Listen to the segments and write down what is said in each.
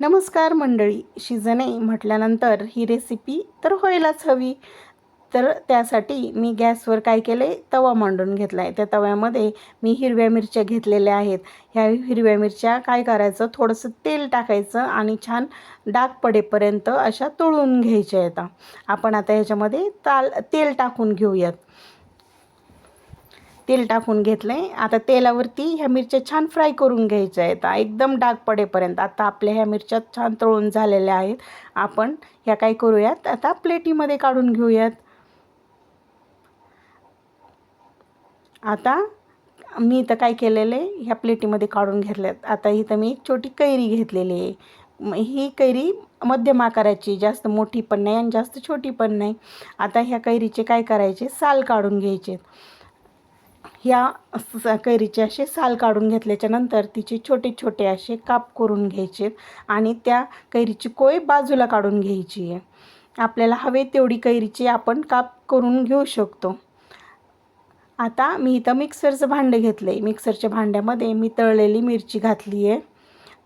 नमस्कार मंडळी शिजणे म्हटल्यानंतर ही रेसिपी तर व्हायलाच हवी. तर त्यासाठी मी गॅसवर काय केले? तवा मांडून घेतला आहे त्या तव्यामध्ये मी हिरव्या मिरच्या घेतलेल्या आहेत. ह्या हिरव्या मिरच्या काय करायचं? थोडंसं तेल टाकायचं आणि छान डाग पडेपर्यंत अशा तळून घ्यायच्या आहेत. आपण आता ह्याच्यामध्ये ताल तेल टाकून घेऊयात. तेल टाकून घेतलं आहे आता तेलावरती ह्या मिरच्या छान फ्राय करून घ्यायच्या आहेत. एकदम डाग पडेपर्यंत. आता आपल्या ह्या मिरच्या छान तळून झालेल्या आहेत. आपण ह्या काय करूयात? आता प्लेटीमध्ये काढून घेऊयात. आता मी इथं काय केलेलं आहे ह्या प्लेटीमध्ये काढून घेतल्यात. आता इथं मी एक छोटी कैरी घेतलेली आहे. ही कैरी मध्यम आकाराची जास्त मोठी पण नाही आणि जास्त छोटी पण नाही. आता ह्या कैरीचे काय करायचे? साल काढून घ्यायचे ह्या कैरीचे असे साल काढून घेतल्याच्या नंतर तिचे छोटे छोटे असे काप करून घ्यायचे आणि त्या कैरीची कोय बाजूला काढून घ्यायची आहे. आपल्याला हवे तेवढी कैरीची आपण काप करून घेऊ शकतो. आता मी इथं मिक्सरचं भांडं घेतलं आहे मिक्सरच्या भांड्यामध्ये मी तळलेली मिरची घातली आहे.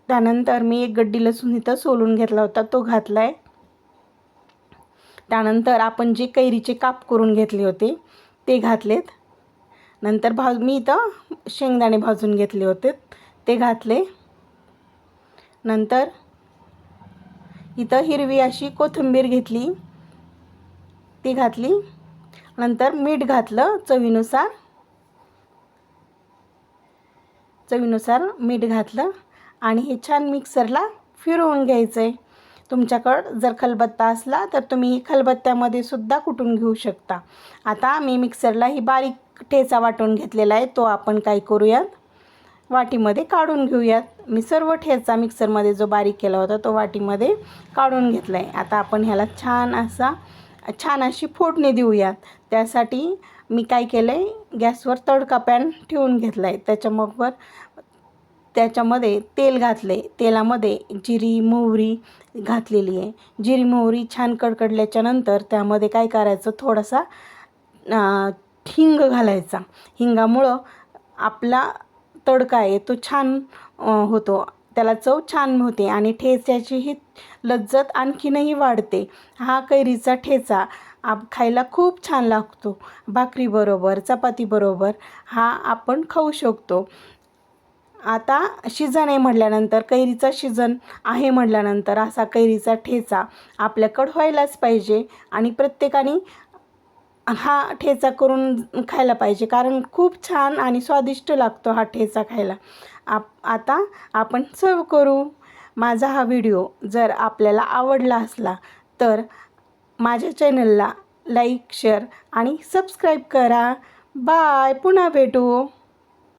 त्यानंतर मी एक गड्डी लसूण इथं सोलून घेतला होता तो घातला आहे त्यानंतर आपण जे कैरीचे काप करून घेतले होते ते घातलेत. नंतर भाज मी इथं शेंगदाणे भाजून घेतले होते. ते घातले. नंतर इथं हिरवी अशी कोथिंबीर घेतली. ती घातली. नंतर मीठ घातलं चवीनुसार. चवीनुसार मीठ घातलं. आणि हे छान मिक्सरला फिरवून घ्यायचं आहे तुमच्याकडं जर खलबत्ता असला तर तुम्ही खलबत्त्यामध्ये सुद्धा कुटून घेऊ शकता. आता मी मिक्सरला ही बारीक ठेचा वाटून घेतलेला आहे तो आपण काय करूयात? वाटीमध्ये काढून घेऊयात. मी सर्व ठेचा मिक्सरमध्ये जो बारीक केला होता तो वाटीमध्ये काढून घेतला आहे आता आपण ह्याला छान असा छान अशी फोडणी देऊयात. त्यासाठी मी काय केलं आहे गॅसवर तडका पॅन ठेवून घेतला आहे त्याच्यामगवर त्याच्यामध्ये तेल घातले तेलामध्ये जिरी मोहरी घातलेली आहे. जिरी मोहरी छान कडकडल्याच्यानंतर त्यामध्ये काय करायचं थोडासा हिंग घालायचा. हिंगामुळं आपला तडका आहे तो छान होतो. त्याला चव छान होते आणि ठेच्याचीही लज्जत आणखीनही वाढते. हा कैरीचा ठेचा आप खायला खूप छान लागतो. भाकरीबरोबर चपातीबरोबर हा आपण खाऊ शकतो. आता शिजन आहे म्हटल्यानंतर कैरीचा शिजन आहे म्हटल्यानंतर असा कैरीचा ठेचा आपल्याकडं व्हायलाच पाहिजे आणि प्रत्येकाने हा ठेचा करून खायला पाहिजे कारण खूप छान आणि स्वादिष्ट लागतो हा ठेचा खायला. आप आता आपण सर्व करू. माझा हा व्हिडिओ जर आपल्याला आवडला असला तर माझ्या चॅनलला लाईक शेअर आणि सबस्क्राईब करा. बाय पुन्हा भेटू.